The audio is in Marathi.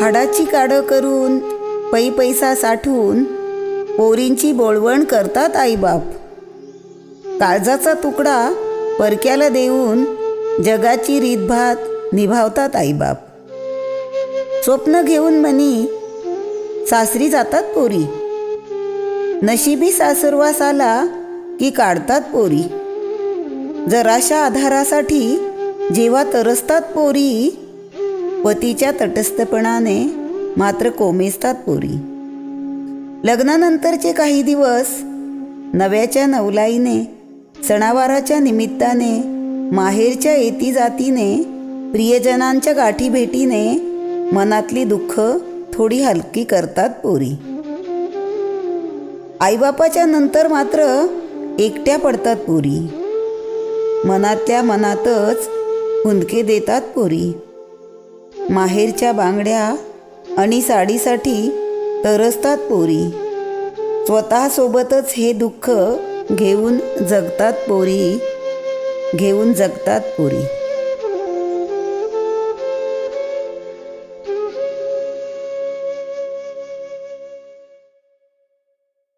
हाडाची काडं करून पै पैसा साठवून पोरींची बोळवण करतात आईबाप. काळजाचा तुकडा परक्याला देऊन जगाची रीतभात निभावतात आईबाप. स्वप्न घेऊन मनी सासरी जातात पोरी. नशिबी सासरवास आला की काढतात पोरी. जराशा आधारासाठी जेव्हा तरसतात पोरी पतीच्या तटस्थपणाने मात्र कोमेजतात पोरी. लग्नानंतरचे काही दिवस नव्याच्या नवलाईने सणावाराच्या निमित्ताने माहेरच्या येती जातीने प्रियजनांच्या गाठी भेटीने मनातली दुःख थोडी हलकी करतात पोरी. आईबापाच्या नंतर मात्र एकट्या पडतात पोरी. मनातल्या मनातच हुंदके देतात पोरी. माहेरच्या बांगड्या आणि साडीसाठी तरसतात पोरी. स्वतःसोबतच हे दुःख घेऊन जगतात पोरी घेऊन जगतात पोरी.